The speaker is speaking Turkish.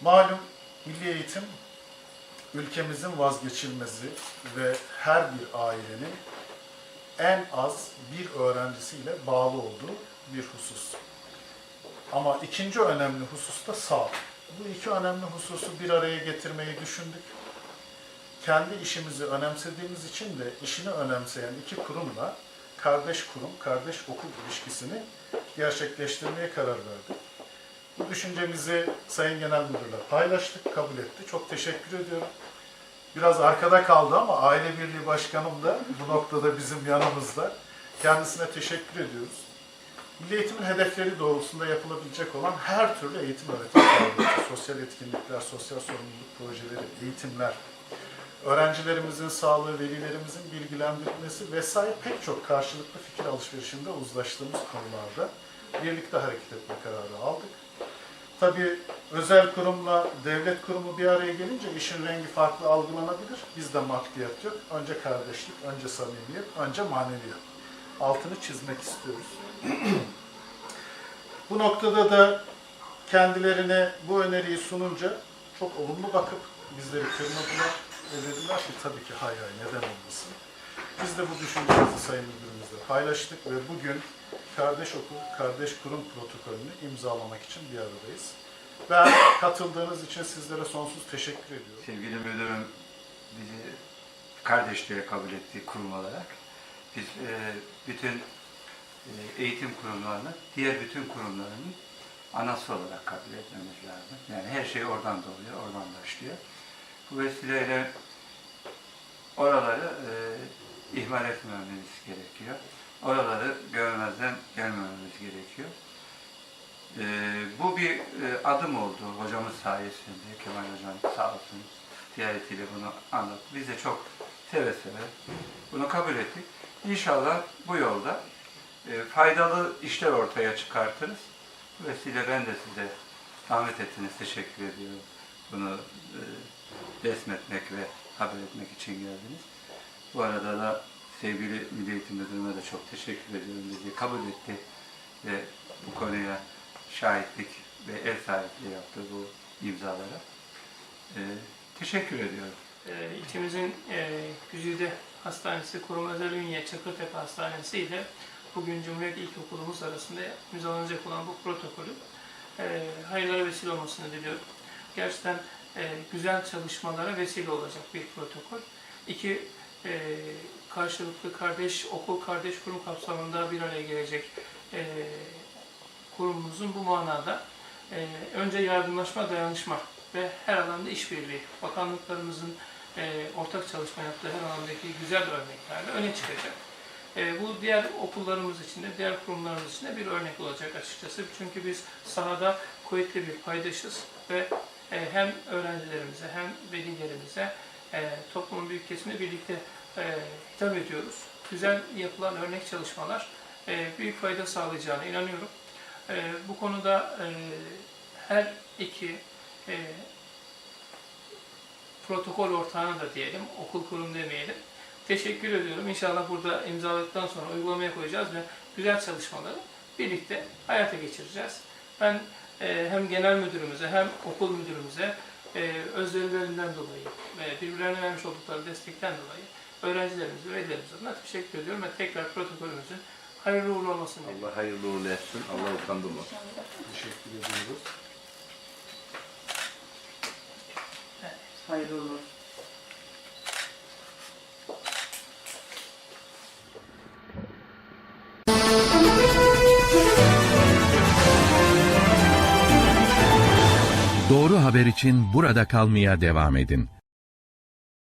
Malum milli eğitim ülkemizin vazgeçilmezi ve her bir ailenin en az bir öğrencisiyle bağlı olduğu bir husus. Ama ikinci önemli husus da sağlık. Bu iki önemli hususu bir araya getirmeyi düşündük. Kendi işimizi önemsediğimiz için de işini önemseyen iki kurumla kardeş kurum, kardeş okul ilişkisini gerçekleştirmeye karar verdik. Bu düşüncemizi Sayın Genel Müdürle paylaştık, kabul etti. Çok teşekkür ediyorum. Biraz arkada kaldı ama Aile Birliği Başkanım da bu noktada bizim yanımızda. Kendisine teşekkür ediyoruz. Milli eğitimin hedefleri doğrultusunda yapılabilecek olan her türlü eğitim öğretim sosyal etkinlikler, sosyal sorumluluk projeleri, eğitimler, öğrencilerimizin sağlığı, velilerimizin bilgilendirilmesi vesaire pek çok karşılıklı fikir alışverişinde uzlaştığımız konularda birlikte hareket etme kararı aldık. Tabii özel kurumla devlet kurumu bir araya gelince işin rengi farklı algılanabilir. Bizde maddiyat yok. Önce kardeşlik, önce samimiyet, önce maneviyat. Altını çizmek istiyoruz. bu noktada da kendilerine bu öneriyi sununca çok olumlu bakıp bizleri kırmadılar ve dediler ki tabii ki hay hay neden olmasın. Biz de bu düşüncemizi Sayın Müdürümüzle paylaştık ve bugün kardeş okul, kardeş kurum protokolünü imzalamak için bir aradayız. Ben katıldığınız için sizlere sonsuz teşekkür ediyorum. Sevgili müdürüm bizi kardeşliğe kabul ettiği kurum olarak biz e, bütün e, eğitim kurumlarını diğer bütün kurumlarının anası olarak kabul etmemiz lazım. Yani her şey oradan doğuyor, oradan başlıyor. Bu vesileyle oraları e, ihmal etmememiz gerekiyor. Oraları görmezden gelmememiz gerekiyor. E, bu bir e, adım oldu hocamız sayesinde. Kemal hocam sağ olsun ziyaretiyle bunu anlattı. Biz de çok seve seve bunu kabul ettik. İnşallah bu yolda e, faydalı işler ortaya çıkartırız. Bu vesile ben de size zahmet ettiniz. Teşekkür ediyorum. Bunu e, resmetmek ve haber etmek için geldiniz. Bu arada da sevgili Milli Eğitim Müdürü'ne de çok teşekkür ediyorum. Bizi kabul etti ve bu konuya şahitlik ve ev sahipliği yaptı bu imzalara. E, teşekkür ediyorum. e, ilçemizin e, Güzide Hastanesi Kurum Özel Ünye Çakırtepe Hastanesi ile bugün Cumhuriyet İlkokulumuz arasında imzalanacak olan bu protokolü e, hayırlara vesile olmasını diliyorum. Gerçekten e, güzel çalışmalara vesile olacak bir protokol. İki e, karşılıklı kardeş okul kardeş kurum kapsamında bir araya gelecek e, kurumumuzun bu manada e, önce yardımlaşma, dayanışma ve her alanda işbirliği, bakanlıklarımızın e, ortak çalışma yaptığı her alandaki güzel örneklerle öne çıkacak. E, bu diğer okullarımız için de, diğer kurumlarımız için de bir örnek olacak açıkçası. Çünkü biz sahada kuvvetli bir paydaşız ve e, hem öğrencilerimize hem velilerimize e, toplumun büyük kesimine birlikte e, hitap ediyoruz. Güzel yapılan örnek çalışmalar e, büyük fayda sağlayacağına inanıyorum. E, bu konuda e, her iki e, protokol ortağına da diyelim, okul kurum demeyelim. Teşekkür ediyorum. İnşallah burada imzaladıktan sonra uygulamaya koyacağız ve güzel çalışmaları birlikte hayata geçireceğiz. Ben e, hem genel müdürümüze hem okul müdürümüze e, özverilerinden dolayı ve birbirlerine vermiş oldukları destekten dolayı öğrencilerimize ve velilerimize adına teşekkür ediyorum ve tekrar protokolümüzün hayırlı uğurlu olmasını diliyorum. Allah hayırlı uğurlu etsin. Allah utandırmasın. Teşekkür ediyoruz. Hayırlı uğurlu olsun. Doğru haber için burada kalmaya devam edin.